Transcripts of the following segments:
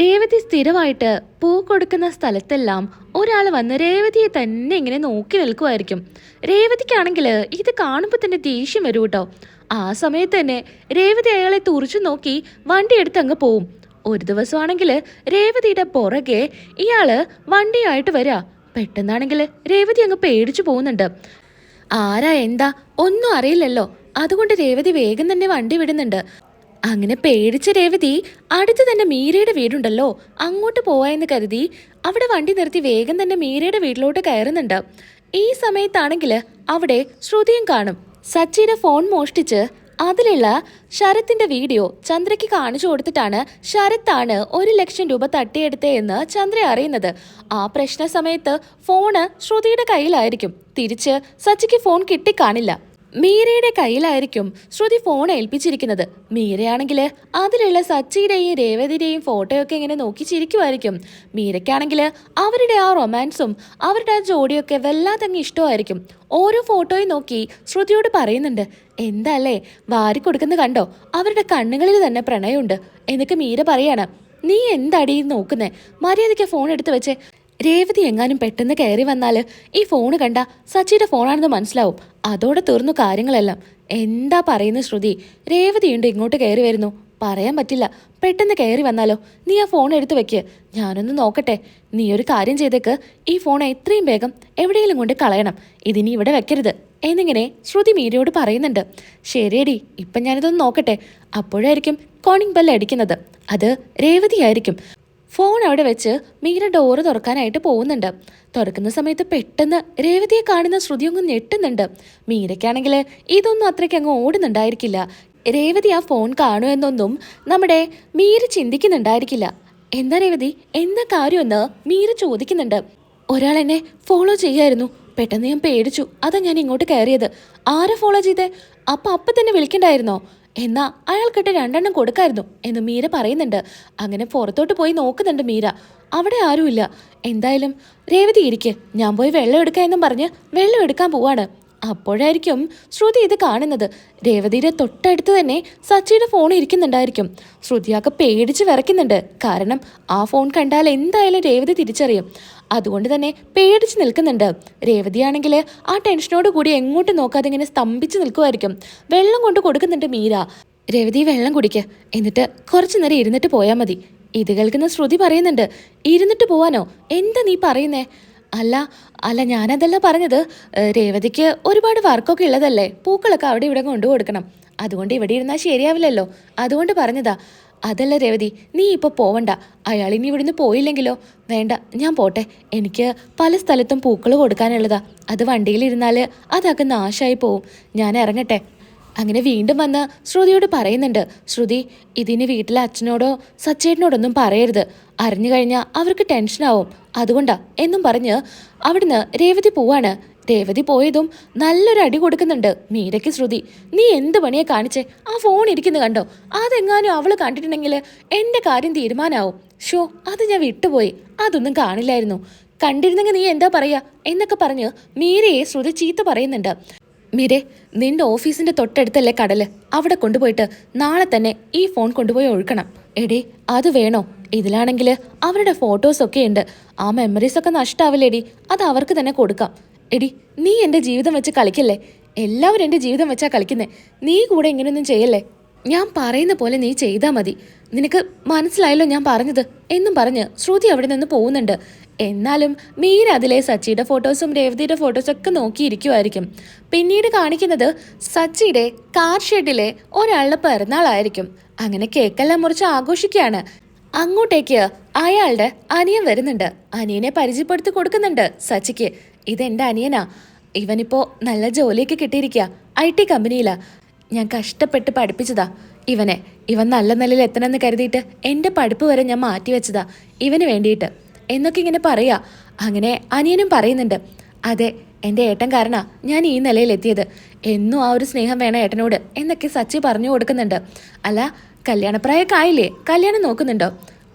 രേവതി സ്ഥിരമായിട്ട് പൂ കൊടുക്കുന്ന സ്ഥലത്തെല്ലാം ഒരാൾ വന്ന് രേവതിയെ തന്നെ ഇങ്ങനെ നോക്കി നിൽക്കുമായിരിക്കും. രേവതിക്കാണെങ്കിൽ ഇത് കാണുമ്പോൾ തന്നെ ദേഷ്യം വരും കേട്ടോ. ആ സമയത്ത് തന്നെ രേവതി അയാളെ തുറച്ചു നോക്കി വണ്ടി എടുത്ത് അങ്ങ് പോവും. ഒരു ദിവസമാണെങ്കിൽ രേവതിയുടെ പുറകെ ഇയാൾ വണ്ടിയായിട്ട് വരാ. പെട്ടെന്നാണെങ്കിൽ രേവതി അങ്ങ് പേടിച്ചു പോകുന്നുണ്ട്. ആരാ എന്താ? ഒന്നും അറിയില്ലല്ലോ. അതുകൊണ്ട് രേവതി വേഗം തന്നെ വണ്ടി വിടുന്നുണ്ട്. അങ്ങനെ പേടിച്ച രേവതി അടുത്ത് തന്നെ മീരയുടെ വീടുണ്ടല്ലോ. അങ്ങോട്ട് പോവായെന്ന് കരുതി അവിടെ വണ്ടി നിർത്തി വേഗം തന്നെ മീരയുടെ വീട്ടിലോട്ട് കയറുന്നുണ്ട്. ഈ സമയത്താണെങ്കിൽ അവിടെ ശ്രുതിയും കാണും. സച്ചിയുടെ ഫോൺ മോഷ്ടിച്ച് അതിലുള്ള ശരത്തിന്റെ വീഡിയോ ചന്ദ്രയ്ക്ക് കാണിച്ചു കൊടുത്തിട്ടാണ് ശരത്താണ് ഒരു ലക്ഷം രൂപ തട്ടിയെടുത്തേ എന്ന് ചന്ദ്ര അറിയുന്നത്. ആ പ്രശ്ന സമയത്ത് ഫോണ് ശ്രുതിയുടെ കയ്യിലായിരിക്കും. തിരിച്ച് സച്ചിക്ക് ഫോൺ കിട്ടിക്കാണില്ല. മീരയുടെ കയ്യിലായിരിക്കും ശ്രുതി ഫോൺ ഏൽപ്പിച്ചിരിക്കുന്നത്. മീരയാണെങ്കിൽ അതിലുള്ള സച്ചിയുടെയും രേവതിയുടെയും ഫോട്ടോയൊക്കെ ഇങ്ങനെ നോക്കി ചിരിക്കുമായിരിക്കും. മീരയ്ക്കാണെങ്കിൽ അവരുടെ ആ റൊമാൻസും അവരുടെ ആ ജോഡിയൊക്കെ വല്ലാതെ അങ്ങ് ഇഷ്ടമായിരിക്കും. ഓരോ ഫോട്ടോയും നോക്കി ശ്രുതിയോട് പറയുന്നുണ്ട് എന്താല്ലേ വാരി കൊടുക്കുന്ന കണ്ടോ? അവരുടെ കണ്ണുകളിൽ തന്നെ പ്രണയമുണ്ട്. എന്നൊക്കെ മീര പറയാണ്. നീ എന്താടി നോക്കുന്നേ? മര്യാദയ്ക്ക് ഫോൺ എടുത്ത് വെച്ചേ. രേവതി എങ്ങാനും പെട്ടെന്ന് കയറി വന്നാൽ ഈ ഫോണ് കണ്ട സച്ചിയുടെ ഫോണാണെന്ന് മനസ്സിലാവും. അതോടെ തീർന്നു കാര്യങ്ങളെല്ലാം. എന്താ പറയുന്ന ശ്രുതി? രേവതിയുണ്ട് ഇങ്ങോട്ട് കയറി വരുന്നു. പറയാൻ പറ്റില്ല. പെട്ടെന്ന് കയറി വന്നാലോ? നീ ആ ഫോൺ എടുത്തു വെക്ക്. ഞാനൊന്ന് നോക്കട്ടെ. നീ ഒരു കാര്യം ചെയ്തേക്ക്. ഈ ഫോൺ എത്രയും വേഗം എവിടെയെങ്കിലും കൊണ്ട് കളയണം. ഇതിനി ഇവിടെ വെക്കരുത്. എന്നിങ്ങനെ ശ്രുതി മീരയോട് പറയുന്നുണ്ട്. ശരിയടി ഇപ്പം ഞാനിതൊന്ന് നോക്കട്ടെ. അപ്പോഴായിരിക്കും കോണിംഗ് ബെല്ല് അടിക്കുന്നത്. അത് രേവതിയായിരിക്കും. ഫോൺ അവിടെ വെച്ച് മീര ഡോറ് തുറക്കാനായിട്ട് പോകുന്നുണ്ട്. തുറക്കുന്ന സമയത്ത് പെട്ടെന്ന് രേവതിയെ കാണുന്ന ശ്രുതി അങ്ങ് ഞെട്ടുന്നുണ്ട്. മീരയ്ക്കാണെങ്കിൽ ഇതൊന്നും അത്രയ്ക്ക് അങ്ങ് ഓടുന്നുണ്ടായിരിക്കില്ല. രേവതി ആ ഫോൺ കാണുമെന്നൊന്നും നമ്മുടെ മീര ചിന്തിക്കുന്നുണ്ടായിരിക്കില്ല. എന്താ രേവതി? എന്താ കാര്യമെന്ന് മീര ചോദിക്കുന്നുണ്ട്. ഒരാൾ എന്നെ ഫോളോ ചെയ്യായിരുന്നു. പെട്ടെന്ന് ഞാൻ പേടിച്ചു. അതാ ഞാൻ ഇങ്ങോട്ട് കയറിയത്. ആരെ ഫോളോ ചെയ്തേ? അപ്പം അപ്പം തന്നെ വിളിക്കണ്ടായിരുന്നോ? എന്നാ അയാൾക്കിട്ട് രണ്ടെണ്ണം കൊടുക്കായിരുന്നു എന്ന് മീര പറയുന്നുണ്ട്. അങ്ങനെ പുറത്തോട്ട് പോയി നോക്കുന്നുണ്ട് മീര. അവിടെ ആരുമില്ല. എന്തായാലും രേവതി ഇരിക്കെ. ഞാൻ പോയി വെള്ളം എടുക്കാം എന്നും പറഞ്ഞ് വെള്ളം എടുക്കാൻ പോവാണ്. അപ്പോഴായിരിക്കും ശ്രുതി ഇത് കാണുന്നത്. രേവതിയുടെ തൊട്ടടുത്ത് തന്നെ സച്ചിയുടെ ഫോൺ ഇരിക്കുന്നുണ്ടായിരിക്കും. ശ്രുതിയൊക്കെ പേടിച്ച് വിറയ്ക്കുന്നുണ്ട്. കാരണം ആ ഫോൺ കണ്ടാൽ എന്തായാലും രേവതി തിരിച്ചറിയും. അതുകൊണ്ട് തന്നെ പേടിച്ച് നിൽക്കുന്നുണ്ട്. രേവതിയാണെങ്കിൽ ആ ടെൻഷനോട് കൂടി എങ്ങോട്ട് നോക്കാതെ ഇങ്ങനെ സ്തംഭിച്ച് നിൽക്കുമായിരിക്കും. വെള്ളം കൊണ്ട് കൊടുക്കുന്നുണ്ട് മീര. രേവതി വെള്ളം കുടിക്കുക എന്നിട്ട് കുറച്ചു നേരം ഇരുന്നിട്ട് പോയാൽ മതി. ഇത് കേൾക്കുന്ന ശ്രുതി പറയുന്നുണ്ട്. ഇരുന്നിട്ട് പോവാനോ? എന്താ നീ പറയുന്നേ? അല്ല അല്ല ഞാനതല്ല പറഞ്ഞത്. രേവതിക്ക് ഒരുപാട് വർക്കൊക്കെ ഉള്ളതല്ലേ? പൂക്കളൊക്കെ അവിടെ ഇവിടെ കൊണ്ടു കൊടുക്കണം അതുകൊണ്ട് ഇവിടെ ഇരുന്നാൽ ശരിയാവില്ലല്ലോ. അതുകൊണ്ട് പറഞ്ഞതാ. അതല്ല രേവതി നീ ഇപ്പോൾ പോവണ്ട. അയാൾ ഇനി ഇവിടുന്ന് പോയില്ലെങ്കിലോ? വേണ്ട ഞാൻ പോട്ടെ. എനിക്ക് പല സ്ഥലത്തും പൂക്കൾ കൊടുക്കാനുള്ളതാ. അത് വണ്ടിയിലിരുന്നാൽ അതൊക്കെ നാശമായി പോവും. ഞാൻ ഇറങ്ങട്ടെ. അങ്ങനെ വീണ്ടും വന്ന് ശ്രുതിയോട് പറയുന്നുണ്ട്. ശ്രുതി ഇതിന് വീട്ടിലെ അച്ഛനോടോ സച്ചേട്ടനോടൊന്നും പറയരുത്. അറിഞ്ഞു കഴിഞ്ഞാൽ അവർക്ക് ടെൻഷനാവും. അതുകൊണ്ടാ എന്നും പറഞ്ഞ് അവിടുന്ന് രേവതി പോവാണ്. രേവതി പോയതും നല്ലൊരു അടി കൊടുക്കുന്നുണ്ട്. മീരയ്ക്ക് ശ്രുതി നീ എന്ത് പണിയെ കാണിച്ചേ? ആ ഫോൺ ഇരിക്കുന്നു കണ്ടോ? അതെങ്ങാനും അവൾ കണ്ടിട്ടുണ്ടെങ്കിൽ എന്റെ കാര്യം തീരുമാനാവും. ഷോ അത് ഞാൻ വിട്ടുപോയി. അതൊന്നും കാണില്ലായിരുന്നു. കണ്ടിരുന്നെങ്കിൽ നീ എന്താ പറയാ? എന്നൊക്കെ പറഞ്ഞ് മീരയെ ശ്രുതി ചീത്ത പറയുന്നുണ്ട്. മീരെ നിന്റെ ഓഫീസിന്റെ തൊട്ടടുത്തല്ലേ കടൽ? അവിടെ കൊണ്ടുപോയിട്ട് നാളെ തന്നെ ഈ ഫോൺ കൊണ്ടുപോയി ഒഴുക്കണം. എടി അത് വേണോ? ഇതിലാണെങ്കിൽ അവരുടെ ഫോട്ടോസൊക്കെ ഉണ്ട്. ആ മെമ്മറീസൊക്കെ നഷ്ടാവില്ലേടി. അത് അവർക്ക് തന്നെ കൊടുക്കാം. എടി നീ എന്റെ ജീവിതം വെച്ച് കളിക്കല്ലേ? എല്ലാവരും എന്റെ ജീവിതം വെച്ചാ കളിക്കുന്നേ. നീ കൂടെ ഇങ്ങനെയൊന്നും ചെയ്യല്ലേ? ഞാൻ പറയുന്ന പോലെ നീ ചെയ്താൽ മതി. നിനക്ക് മനസ്സിലായല്ലോ ഞാൻ പറഞ്ഞത്? എന്നും പറഞ്ഞ് ശ്രുതി അവിടെ നിന്ന് പോകുന്നുണ്ട്. എന്നാലും മീര അതിലെ സച്ചിയുടെ ഫോട്ടോസും രേവതിയുടെ ഫോട്ടോസും ഒക്കെ നോക്കിയിരിക്കുമായിരിക്കും പിന്നീട് കാണിക്കുന്നത് സച്ചിയുടെ കാർ ഷെഡിലെ ഒരാളുടെ പിറന്നാളായിരിക്കും. അങ്ങനെ കേക്കെല്ലാം മുറിച്ച് ആഘോഷിക്കുകയാണ്. അങ്ങോട്ടേക്ക് അയാളുടെ അനിയൻ വരുന്നുണ്ട്. അനിയനെ പരിചയപ്പെടുത്തി കൊടുക്കുന്നുണ്ട് സച്ചിക്ക്. ഇതെന്റെ അനിയനാ. ഇവനിപ്പോ നല്ല ജോലിയൊക്കെ കിട്ടിയിരിക്കുക ഐ ടി കമ്പനിയിലാ. ഞാൻ കഷ്ടപ്പെട്ട് പഠിപ്പിച്ചതാ. ഇവനെ ഇവൻ നല്ല നിലയിൽ എത്തണമെന്ന് കരുതിയിട്ട് എന്റെ പഠിപ്പ് വരെ ഞാൻ മാറ്റിവെച്ചതാ ഇവന് വേണ്ടിയിട്ട്. എന്നൊക്കെ ഇങ്ങനെ പറയാ. അങ്ങനെ അനിയനും പറയുന്നുണ്ട്. അതെ എന്റെ ഏട്ടൻ കാരണ ഞാൻ ഈ നിലയിൽ എത്തിയത്. എന്നും ആ ഒരു സ്നേഹം വേണം ഏട്ടനോട് എന്നൊക്കെ സച്ചി പറഞ്ഞു കൊടുക്കുന്നുണ്ട്. അല്ല കല്യാണപ്രായമൊക്കെ ആയില്ലേ? കല്യാണം നോക്കുന്നുണ്ടോ?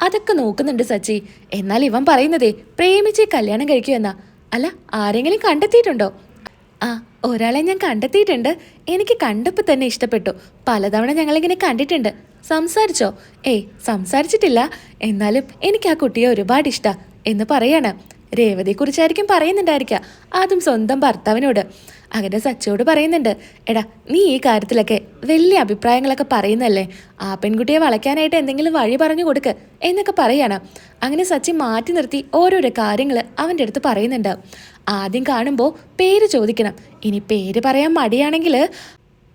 അതൊക്കെ നോക്കുന്നുണ്ട് സച്ചി. എന്നാൽ ഇവൻ പറയുന്നതേ പ്രേമിച്ച് കല്യാണം കഴിക്കുമെന്നാ അല്ല ആരെങ്കിലും കണ്ടെത്തിയിട്ടുണ്ടോ? ആ ഒരാളെ ഞാൻ കണ്ടെത്തിയിട്ടുണ്ട്. എനിക്ക് കണ്ടപ്പോൾ തന്നെ ഇഷ്ടപ്പെട്ടു. പലതവണ ഞങ്ങളിങ്ങനെ കണ്ടിട്ടുണ്ട്. സംസാരിച്ചോ? ഏയ് സംസാരിച്ചിട്ടില്ല. എന്നാലും എനിക്ക് ആ കുട്ടിയെ ഒരുപാട് ഇഷ്ടാ എന്ന് പറയാണ്. രേവതിയെക്കുറിച്ചായിരിക്കും പറയുന്നുണ്ടായിരിക്കുക അതും സ്വന്തം ഭർത്താവിനോട്. അങ്ങനെ സച്ചിയോട് പറയുന്നുണ്ട്. എടാ നീ ഈ കാര്യത്തിലൊക്കെ വലിയ അഭിപ്രായങ്ങളൊക്കെ പറയുന്നല്ലേ ആ പെൺകുട്ടിയെ വളയ്ക്കാനായിട്ട് എന്തെങ്കിലും വഴി പറഞ്ഞു കൊടുക്ക് എന്നൊക്കെ പറയാണ്. അങ്ങനെ സച്ചി മാറ്റി നിർത്തി ഓരോരോ കാര്യങ്ങൾ അവന്റെ അടുത്ത് പറയുന്നുണ്ട്. ആദ്യം കാണുമ്പോൾ പേര് ചോദിക്കണം. ഇനി പേര് പറയാൻ മടിയാണെങ്കിൽ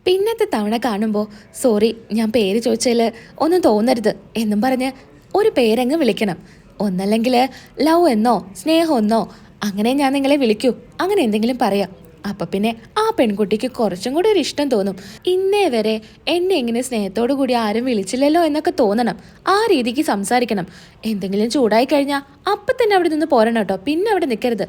പിന്നത്തെ തവണ കാണുമ്പോൾ സോറി ഞാൻ പേര് ചോദിച്ചതിൽ ഒന്നും തോന്നരുത് എന്നും പറഞ്ഞ് ഒരു പേരങ്ങ് വിളിക്കണം. ഒന്നല്ലെങ്കിൽ ലവ് എന്നോ സ്നേഹം എന്നോ അങ്ങനെ ഞാൻ നിങ്ങളെ വിളിക്കൂ. അങ്ങനെ എന്തെങ്കിലും പറയാം. അപ്പൊ പിന്നെ ആ പെൺകുട്ടിക്ക് കുറച്ചും കൂടി ഒരു ഇഷ്ടം തോന്നും. ഇന്നേ വരെ എന്നെ ഇങ്ങനെ സ്നേഹത്തോടു കൂടി ആരും വിളിച്ചില്ലല്ലോ എന്നൊക്കെ തോന്നണം. ആ രീതിക്ക് സംസാരിക്കണം. എന്തെങ്കിലും ചൂടായി കഴിഞ്ഞാൽ അപ്പം തന്നെ അവിടെ നിന്ന് പോരണം കേട്ടോ. പിന്നെ അവിടെ നിൽക്കരുത്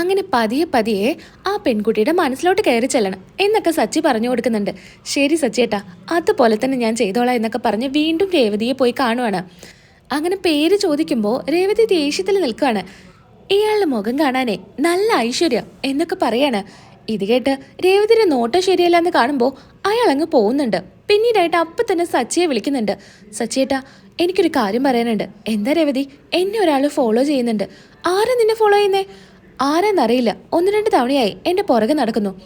അങ്ങനെ പതിയെ പതിയെ ആ പെൺകുട്ടിയുടെ മനസ്സിലോട്ട് കയറി ചെല്ലണം എന്നൊക്കെ സച്ചി പറഞ്ഞു കൊടുക്കുന്നുണ്ട്. ശരി സച്ചിയേട്ടാ അതുപോലെ തന്നെ ഞാൻ ചെയ്തോളാം എന്നൊക്കെ പറഞ്ഞ് വീണ്ടും രേവതിയെ പോയി കാണുവാണ്. അങ്ങനെ പേര് ചോദിക്കുമ്പോൾ രേവതി ദേഷ്യത്തിൽ നിൽക്കുകയാണ് ഇയാളുടെ മുഖം കാണാനേ നല്ല ഐശ്വര്യം എന്നൊക്കെ പറയാണ്. ഇത് കേട്ട് രേവതിയുടെ നോട്ടം ശരിയല്ല എന്ന് കാണുമ്പോൾ അയാൾ അങ്ങ് പോകുന്നുണ്ട്. പിന്നീടായിട്ട് അപ്പം തന്നെ സച്ചിയെ വിളിക്കുന്നുണ്ട്. സച്ചിയേട്ടാ എനിക്കൊരു കാര്യം പറയാനുണ്ട്. എന്താ രേവതി? എന്നെ ഒരാൾ ഫോളോ ചെയ്യുന്നുണ്ട്. ആരാ നിന്നെ ഫോളോ ചെയ്യുന്നേ? ആരാന്നറിയില്ല. ഒന്ന് രണ്ട് തവണയായി എന്റെ പുറകെ നടക്കുന്നു.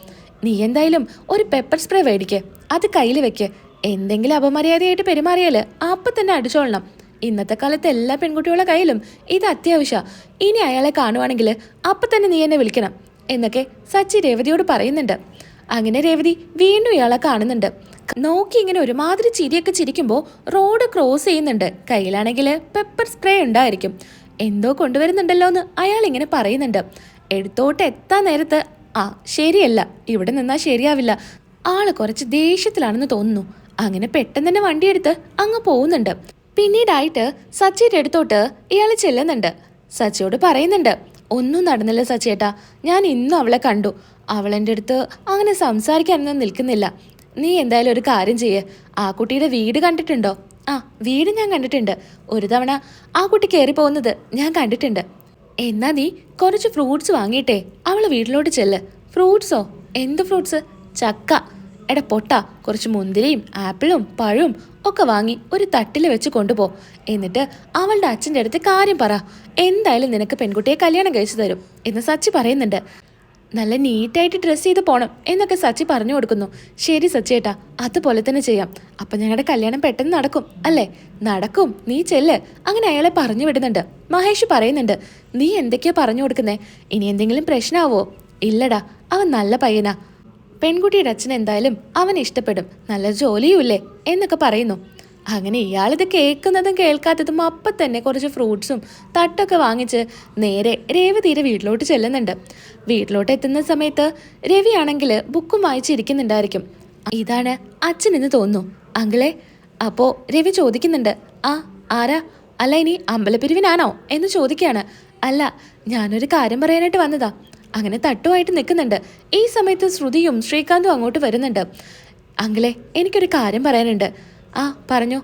നീ എന്തായാലും ഒരു പെപ്പർ സ്പ്രേ മേടിക്കേ. അത് കയ്യിൽ വെക്ക്. എന്തെങ്കിലും അപമര്യാദയായിട്ട് പെരുമാറിയാൽ അപ്പം തന്നെ അടിച്ചോളണം. ഇന്നത്തെ കാലത്ത് എല്ലാ പെൺകുട്ടികളുടെ കയ്യിലും ഇത് അത്യാവശ്യ. ഇനി അയാളെ കാണുവാണെങ്കിൽ അപ്പം തന്നെ നീ എന്നെ വിളിക്കണം എന്നൊക്കെ സച്ചി രേവതിയോട് പറയുന്നുണ്ട്. അങ്ങനെ രേവതി വീണ്ടും ഇയാളെ കാണുന്നുണ്ട്. നോക്കി ഇങ്ങനെ ഒരുമാതിരി ചിരിയൊക്കെ ചിരിക്കുമ്പോൾ റോഡ് ക്രോസ് ചെയ്യുന്നുണ്ട്. കയ്യിലാണെങ്കിൽ പെപ്പർ സ്പ്രേ ഉണ്ടായിരിക്കും. എന്തോ കൊണ്ടുവരുന്നുണ്ടല്ലോ എന്ന് അയാൾ ഇങ്ങനെ പറയുന്നുണ്ട്. എടുത്തോട്ട് എത്താൻ നേരത്ത് ആ ശരിയല്ല ഇവിടെ നിന്നാൽ ശരിയാവില്ല. ആൾ കുറച്ച് ദേഷ്യത്തിലാണെന്ന് തോന്നുന്നു. അങ്ങനെ പെട്ടെന്ന് തന്നെ വണ്ടിയെടുത്ത് അങ്ങ് പോകുന്നുണ്ട്. പിന്നീടായിട്ട് സച്ചിയുടെ അടുത്തോട്ട് ഇയാൾ ചെല്ലുന്നുണ്ട്. സച്ചിയോട് പറയുന്നുണ്ട് ഒന്നും നടന്നില്ല സച്ചിയേട്ടാ. ഞാൻ ഇന്നും അവളെ കണ്ടു. അവളെന്റെ അടുത്ത് അങ്ങനെ സംസാരിക്കാനൊന്നും നിൽക്കുന്നില്ല. നീ എന്തായാലും ഒരു കാര്യം ചെയ്യേ. ആ കുട്ടിയുടെ വീട് കണ്ടിട്ടുണ്ടോ? ആ വീട് ഞാൻ കണ്ടിട്ടുണ്ട്. ഒരു തവണ ആ കുട്ടി കയറി പോകുന്നത് ഞാൻ കണ്ടിട്ടുണ്ട്. എന്നാ നീ കുറച്ച് ഫ്രൂട്ട്സ് വാങ്ങിയിട്ടേ. അവൾ വീട്ടിലോട്ട് ചെല്ല്. ഫ്രൂട്ട്സോ? എന്ത് ഫ്രൂട്ട്സ്? ചക്ക. എടാ പൊട്ട കുറച്ച് മുന്തിരിയും ആപ്പിളും പഴവും ഒക്കെ വാങ്ങി ഒരു തട്ടിൽ വെച്ച് കൊണ്ടുപോ. എന്നിട്ട് അവളുടെ അച്ഛന്റെ അടുത്ത് കാര്യം പറ. എന്തായാലും നിനക്ക് പെൺകുട്ടിയെ കല്യാണം കഴിച്ചു തരും എന്ന് സച്ചി പറയുന്നുണ്ട്. നല്ല നീറ്റായിട്ട് ഡ്രസ്സ് ചെയ്ത് പോണം എന്നൊക്കെ സച്ചി പറഞ്ഞു കൊടുക്കുന്നു. ശരി സച്ചിയേട്ടാ അതുപോലെ തന്നെ ചെയ്യാം. അപ്പൊ ഞങ്ങളുടെ കല്യാണം പെട്ടെന്ന് നടക്കും അല്ലേ? നടക്കും നീ ചെല്ല്. അങ്ങനെ അയാളെ പറഞ്ഞു വിടുന്നുണ്ട്. മഹേഷ് പറയുന്നുണ്ട് നീ എന്തൊക്കെയാ പറഞ്ഞു കൊടുക്കുന്നേ? ഇനി എന്തെങ്കിലും പ്രശ്നമാവോ ഇല്ലടാ അവൻ നല്ല പയ്യനാ. പെൺകുട്ടിയുടെ അച്ഛൻ എന്തായാലും അവൻ ഇഷ്ടപ്പെടും. നല്ല ജോലിയുമില്ലേ? എന്നൊക്കെ പറയുന്നു. അങ്ങനെ ഇയാളിത് കേൾക്കുന്നതും കേൾക്കാത്തതും അപ്പം തന്നെ കുറച്ച് ഫ്രൂട്ട്സും തട്ടൊക്കെ വാങ്ങിച്ച് നേരെ രേവതിയുടെ വീട്ടിലോട്ട് ചെല്ലുന്നുണ്ട്. വീട്ടിലോട്ട് എത്തുന്ന സമയത്ത് രവിയാണെങ്കിൽ ബുക്കും വായിച്ചിരിക്കുന്നുണ്ടായിരിക്കും. ഇതാണ് അച്ഛൻ എന്ന് തോന്നുന്നു. അങ്കിളെ അപ്പോൾ രവി ചോദിക്കുന്നുണ്ട് ആ ആരാ? അല്ല ഇനി അമ്പലപ്പിരിവിനാണോ? എന്ന് ചോദിക്കുകയാണ്. അല്ല ഞാനൊരു കാര്യം പറയാനായിട്ട് വന്നതാ. അങ്ങനെ തട്ടുമായിട്ട് നിൽക്കുന്നുണ്ട്. ഈ സമയത്ത് ശ്രുതിയും ശ്രീകാന്തും അങ്ങോട്ട് വരുന്നുണ്ട്. അങ്കിളെ എനിക്കൊരു കാര്യം പറയാനുണ്ട്. ആ പറഞ്ഞു.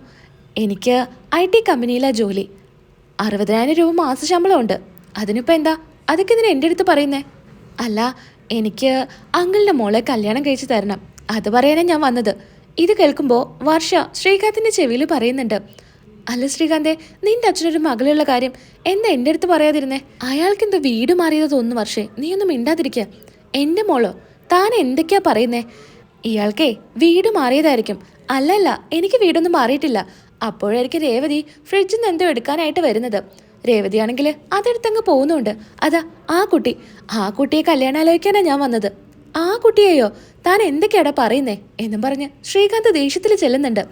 എനിക്ക് ഐ ടി കമ്പനിയിലാണ് ജോലി. അറുപതിനായിരം രൂപ മാസ ശമ്പളമുണ്ട്. അതിനിപ്പോൾ എന്താ? അതൊക്കെ ഇതിന് എന്റെ അടുത്ത് പറയുന്നേ? അല്ല എനിക്ക് അങ്കിളിന്റെ മോളെ കല്യാണം കഴിച്ച് തരണം. അത് പറയാനാണ് ഞാൻ വന്നത്. ഇത് കേൾക്കുമ്പോൾ വർഷ ശ്രീകാന്തിന്റെ ചെവിയിൽ പറയുന്നുണ്ട്. അല്ല ശ്രീകാന്തേ നിന്റെ അച്ഛനൊരു മകളുള്ള കാര്യം എന്താ എന്റെ അടുത്ത് പറയാതിരുന്നേ? അയാൾക്ക് എന്താ വീട് മാറിയത് തോന്നുന്നു വർഷേ. നീ ഒന്നും മിണ്ടാതിരിക്കുക. എന്റെ മോളോ താൻ എന്തൊക്കെയാ പറയുന്നേ? ഇയാൾക്കേ വീട് മാറിയതായിരിക്കും. അല്ലല്ല എനിക്ക് വീടൊന്നും മാറിയിട്ടില്ല. അപ്പോഴായിരിക്കും രേവതി ഫ്രിഡ്ജിൽ നിന്ന് എന്തോ എടുക്കാനായിട്ട് വരുന്നത്. രേവതിയാണെങ്കിൽ അതെടുത്തങ്ങ് പോകുന്നുണ്ട്. അതാ ആ കുട്ടി. ആ കുട്ടിയെ കല്യാണം ആലോചിക്കാനാണ് ഞാൻ വന്നത്. ആ കുട്ടിയെയോ? താൻ എന്തൊക്കെയാടാ പറയുന്നേ? എന്നും പറഞ്ഞ് ശ്രീകാന്ത് ദേഷ്യത്തിൽ ചെല്ലുന്നുണ്ട്.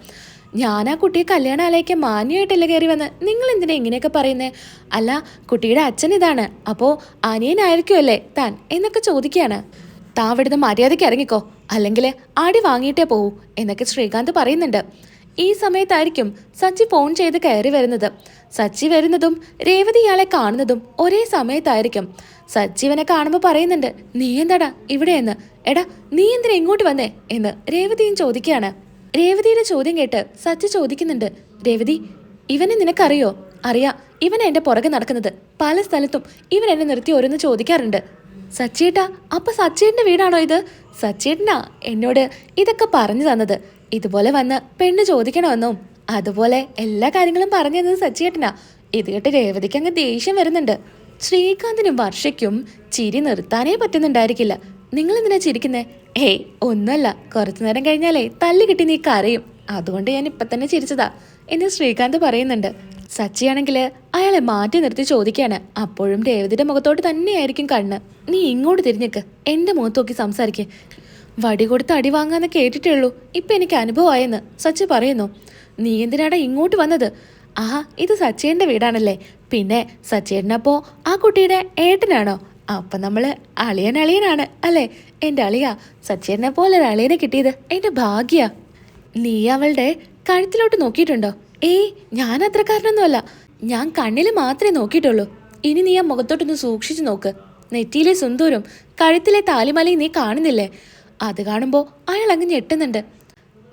ഞാൻ ആ കുട്ടിയെ കല്യാണം ആലയ്ക്ക് മാന്യമായിട്ടല്ലേ കയറി വന്ന്. നിങ്ങൾ എന്തിനാ ഇങ്ങനെയൊക്കെ പറയുന്നേ? അല്ല കുട്ടിയുടെ അച്ഛൻ ഇതാണ്. അപ്പോ അനിയനായിരിക്കുമല്ലേ താൻ എന്നൊക്കെ ചോദിക്കുകയാണ്. താ അവിടുന്ന് മര്യാദയ്ക്ക് ഇറങ്ങിക്കോ. അല്ലെങ്കിൽ ആടി വാങ്ങിയിട്ടേ പോകൂ എന്നൊക്കെ ശ്രീകാന്ത് പറയുന്നുണ്ട്. ഈ സമയത്തായിരിക്കും സച്ചി ഫോൺ ചെയ്ത് കയറി വരുന്നത്. സച്ചി വരുന്നതും രേവതി ഇയാളെ കാണുന്നതും ഒരേ സമയത്തായിരിക്കും. സച്ചി ഇവനെ കാണുമ്പോൾ പറയുന്നുണ്ട് നീ എന്താടാ ഇവിടെയെന്ന്? എടാ നീ എന്തിനാ ഇങ്ങോട്ട് വന്നേ? എന്ന് രേവതിയും ചോദിക്കുകയാണ്. രേവതിയുടെ ചോദ്യം കേട്ട് സച്ചി ചോദിക്കുന്നുണ്ട് രേവതി ഇവനെ നിനക്കറിയോ? അറിയാം ഇവൻ എന്റെ പുറകെ നടക്കുന്നത്. പല സ്ഥലത്തും ഇവൻ എന്നെ നിർത്തി ഓരോന്ന് ചോദിക്കാറുണ്ട്. സച്ചേട്ടാ അപ്പൊ സച്ചേട്ടന്റെ വീടാണോ ഇത്? സച്ചേട്ടനാ എന്നോട് ഇതൊക്കെ പറഞ്ഞു തന്നത്. ഇതുപോലെ വന്ന് പെണ്ണ് ചോദിക്കണമെന്നും അതുപോലെ എല്ലാ കാര്യങ്ങളും പറഞ്ഞു തന്നത് സച്ചിയേട്ടനാ ഇത് കേട്ട് രേവതിക്ക് അങ്ങ് ദേഷ്യം വരുന്നുണ്ട്. ശ്രീകാന്തിനും വർഷയ്ക്കും ചിരി നിർത്താനേ പറ്റുന്നുണ്ടായിരിക്കില്ല. നിങ്ങൾ എന്തിനാ ചിരിക്കുന്നേ? ഏയ് ഒന്നുമല്ല കുറച്ചു നേരം കഴിഞ്ഞാലേ തല്ലി കിട്ടി നീ കരയും. അതുകൊണ്ട് ഞാൻ ഇപ്പൊ തന്നെ ചിരിച്ചതാ. എന്ന് ശ്രീകാന്ത് പറയുന്നുണ്ട്. സച്ചിയാണെങ്കിൽ അയാളെ മാറ്റി നിർത്തി ചോദിക്കാണ്. അപ്പോഴും രേവതിയുടെ മുഖത്തോട്ട് തന്നെയായിരിക്കും കണ്ണ്. നീ ഇങ്ങോട്ട് തിരിഞ്ഞേക്ക്. എന്റെ മുഖത്ത് നോക്കി സംസാരിക്കേ. വടി കൊടുത്ത് അടി വാങ്ങാന്ന് കേട്ടിട്ടുള്ളൂ ഇപ്പൊ എനിക്ക് അനുഭവമായെന്ന് സച്ചി പറയുന്നു. നീ എന്തിനാടാ ഇങ്ങോട്ട് വന്നത്? ആഹാ ഇത് സച്ചേന്റെ വീടാണല്ലേ. പിന്നെ സച്ചേട്ടനപ്പോ ആ കുട്ടിയുടെ ഏട്ടനാണോ? അപ്പൊ നമ്മൾ അളിയൻ അളിയനാണ് അല്ലേ? എന്റെ അളിയ സച്ചിനെ പോലെ ഒരു അളിയനെ കിട്ടിയത് എന്റെ ഭാഗ്യ. നീ അവളുടെ കഴുത്തിലോട്ട് നോക്കിയിട്ടുണ്ടോ? ഏയ് ഞാൻ അത്രക്കാരനൊന്നുമല്ല ഞാൻ കണ്ണിൽ മാത്രമേ നോക്കിയിട്ടുള്ളൂ. ഇനി നീ ആ മുഖത്തോട്ടൊന്ന് സൂക്ഷിച്ചു നോക്ക്. നെറ്റിയിലെ സുന്ദൂരും കഴുത്തിലെ താലിമലയും നീ കാണുന്നില്ലേ? അത് കാണുമ്പോൾ അയാൾ അങ്ങ് ഞെട്ടുന്നുണ്ട്.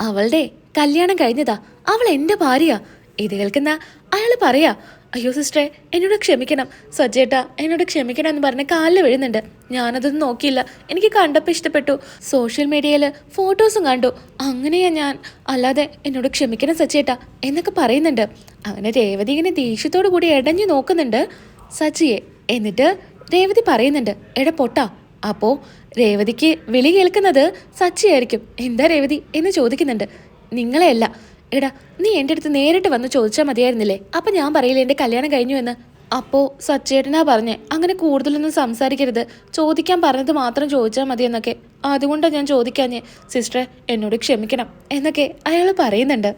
അവളുടെ കല്യാണം കഴിഞ്ഞതാ. അവൾ എന്റെ ഭാര്യ ഇത് കേൾക്കുന്ന അയാൾ പറയാ അയ്യോ സിസ്റ്ററെ എന്നോട് ക്ഷമിക്കണം. സജ്ജേട്ടാ എന്നോട് ക്ഷമിക്കണം എന്ന് പറഞ്ഞ് കാലിൽ വീഴുന്നുണ്ട്. ഞാനതൊന്നും നോക്കിയില്ല. എനിക്ക് കണ്ടപ്പോൾ ഇഷ്ടപ്പെട്ടു. സോഷ്യൽ മീഡിയയിൽ ഫോട്ടോസും കണ്ടു. അങ്ങനെയാ ഞാൻ. അല്ലാതെ എന്നോട് ക്ഷമിക്കണം സജ്ജേട്ട എന്നൊക്കെ പറയുന്നുണ്ട്. അങ്ങനെ രേവതി ഇങ്ങനെ ദേഷ്യത്തോടു കൂടി ഇടഞ്ഞു നോക്കുന്നുണ്ട്. സജ്ജിയെ. എന്നിട്ട് രേവതി പറയുന്നുണ്ട് എട പൊട്ടാ. അപ്പോൾ രേവതിക്ക് വിളി കേൾക്കുന്നത് സച്ചിയായിരിക്കും എന്താ രേവതി? എന്ന് ചോദിക്കുന്നുണ്ട്. നിങ്ങളെയല്ല. എടാ നീ എന്റെ അടുത്ത് നേരിട്ട് വന്ന് ചോദിച്ചാൽ മതിയായിരുന്നില്ലേ? അപ്പൊ ഞാൻ പറയില്ലേ എന്റെ കല്യാണം കഴിഞ്ഞു എന്ന്? അപ്പോ സച്ചേട്ടനാ പറഞ്ഞേ അങ്ങനെ കൂടുതലൊന്നും സംസാരിക്കരുത്. ചോദിക്കാൻ പറഞ്ഞത് മാത്രം ചോദിച്ചാൽ മതി എന്നൊക്കെ അതുകൊണ്ടാണ് ഞാൻ ചോദിക്കാഞ്ഞേ സിസ്റ്ററെ എന്നോട് ക്ഷമിക്കണം എന്നൊക്കെ അയാൾ പറയുന്നുണ്ട്.